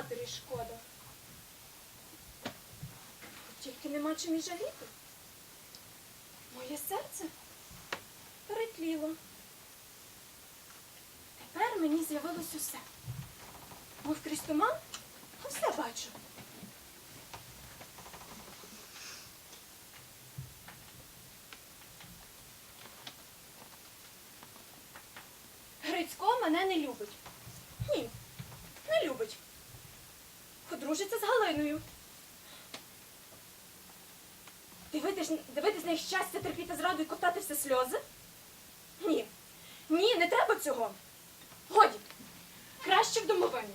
матері шкода. Тільки нема чим і жаліти. Моє серце перетліло. Тепер мені з'явилось усе. Мов крізь туман, а все бачу. Грицько мене не любить. Ні, не любить. Подружиться з Галиною. Дивитись, дивитись на їх щастя, терпіти зраду і ковтати все сльози? Ні. Ні, не треба цього. Годі. Краще в домовині.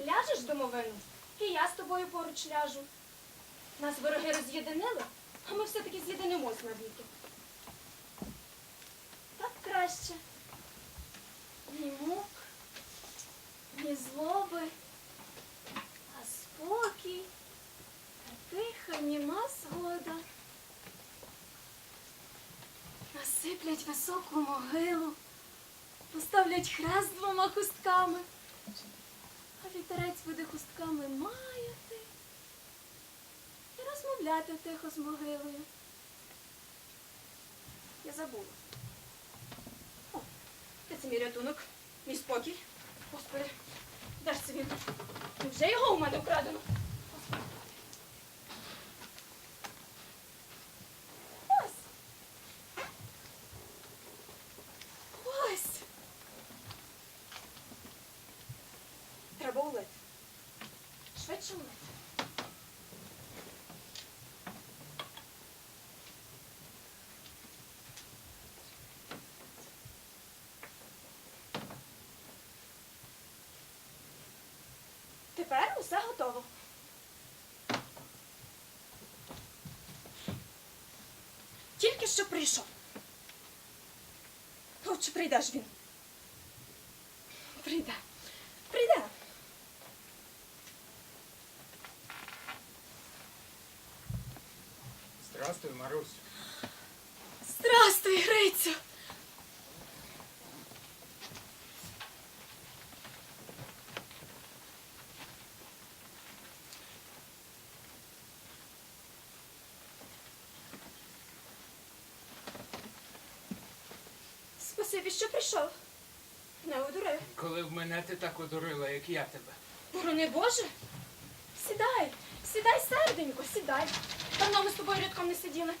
Ляжеш в домовину, і я з тобою поруч ляжу. Нас вороги роз'єдинили, а ми все-таки з'єдинимось навіки. Так краще. Ні злоби, а спокій, та тиха, німа згода. Насиплять високу могилу, поставлять хрест двома хустками, а вітерець буде хустками маяти і розмовляти тихо з могилою. Я забула. О, це мій рятунок, мій спокій. Господи, де ж це він? Невже його у мене вкрадено? Ось. Ось. Треба улити. Швидше улити. Тепер усе готово. Тільки що прийшов. От чи прийде ж він? Прийде. Прийде. Здравствуй, Марусь. Здрастуй, Грицю. Спасибі, що прийшов. Не одурив. Коли в мене ти так одурила, як я тебе. Борони Боже. Сідай, сідай серденько, сідай. Давно ми з тобою рядком не сиділи.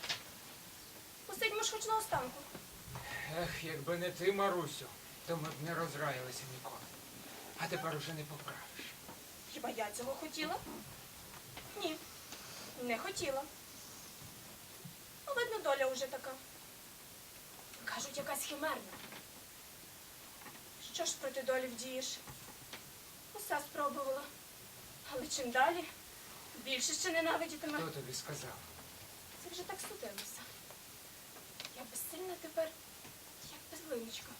Посидьмо ж хоч на останку. Ех, якби не ти, Марусю, то ми б не розраїлися ніколи. А тепер уже не поправиш. Хіба я цього хотіла? Ні, не хотіла. Ну, видно, доля уже така. Кажуть, якась химерна. Що ж проти долі вдієш? Усе спробувала. Але чим далі, більше ще ненавидітиме. Хто тобі сказав? Це вже так судилося. Я безсильна тепер, як безлиничка.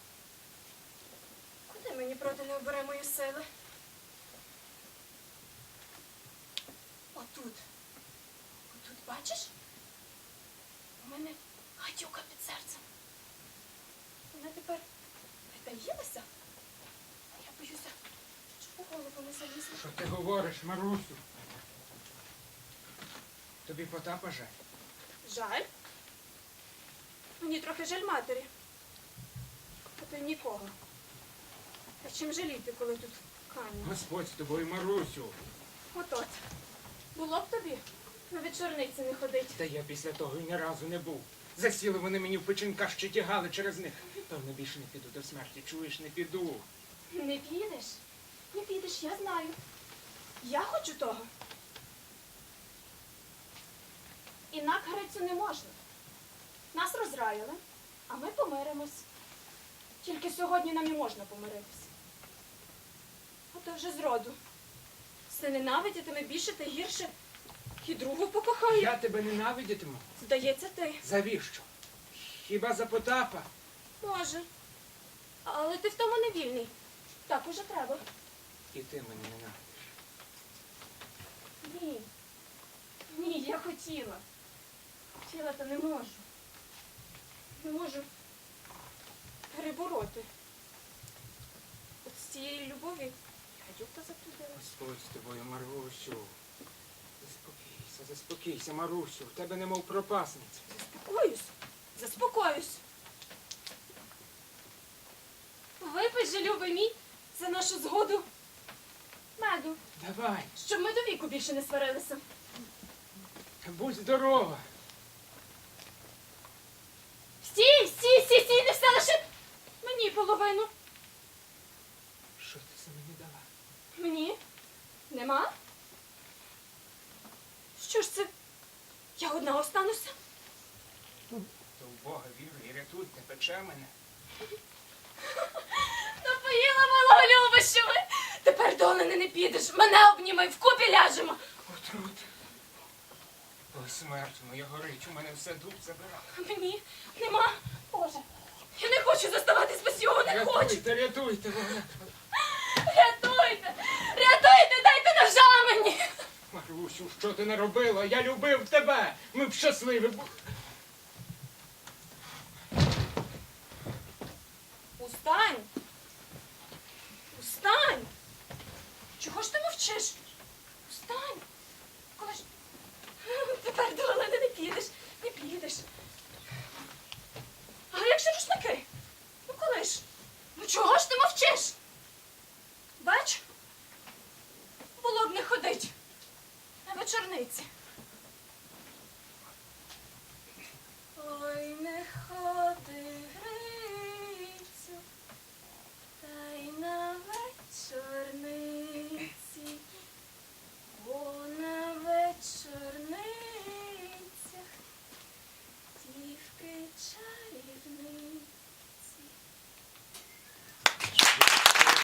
Куди мені проти необоремої сили? Отут. Отут, бачиш? У мене гадюка під серцем. Вона тепер притаїлася, боюся, щоб у голову не залізла. Що ти говориш, Марусю? Тобі Потапа жаль? Жаль? Мені трохи жаль матері. А то й нікого. Та чим жаліти, коли тут камінь? Господь з тобою, Марусю. От-от. Було б тобі на вечорниці не ходить. Та я після того і ні разу не був. Засіли вони мені в печінках, ще тягали через них. Певно, більше не піду до смерті. Чуєш, не піду. Не підеш? Не підеш, я знаю. Я хочу того. Інак Грицю не можна. Нас розраяли, а ми помиримось. Тільки сьогодні нам і можна помиритися. А то вже зроду. Все ненавидітиме більше та гірше. І другу покохає. Я тебе ненавидітиму. Здається, ти. Завіщо? Хіба за Потапа? Може. Але ти в тому не вільний. Так уже треба. І ти мене ненавидиш. Ні. Ні, я хотіла. Хотіла, та не можу. Не можу перебороти. От з цієї любові гадюка заплодилась. Господь з тобою, Марусю. Заспокійся, заспокійся, Марусю. В тебе немов пропасниця. Заспокоюсь. Випий же, любий мій, за нашу згоду. Меду, Давай, щоб ми до віку більше не сварилися. будь здорова. Стій, стій, стій, стій, не все лише мені половину. Що ти за мені дала? Мені? Нема? Що ж це? Я одна остануся? То в Бога віру і рятуй, не пече мене. Напоїла милого любощами. Тепер до Олени не підеш. Мене обнімай, вкупі ляжемо. Отрут. Ой, смерть моя горить, у мене все дух забирала. Мені нема. Боже, я не хочу заставатись без його, не хочу. Рятуйте, рятуйте, вона. Рятуйте! Рятуйте, дайте ножа мені! Марусю, що ти не робила? Я любив тебе. Ми б щасливі були. Встань! Коли ж тепер до Олени не підеш, не підеш. А як же рушники? Ну коли ж? Ну чого ж ти мовчиш? Бач? Було б не ходить. На вечорниці.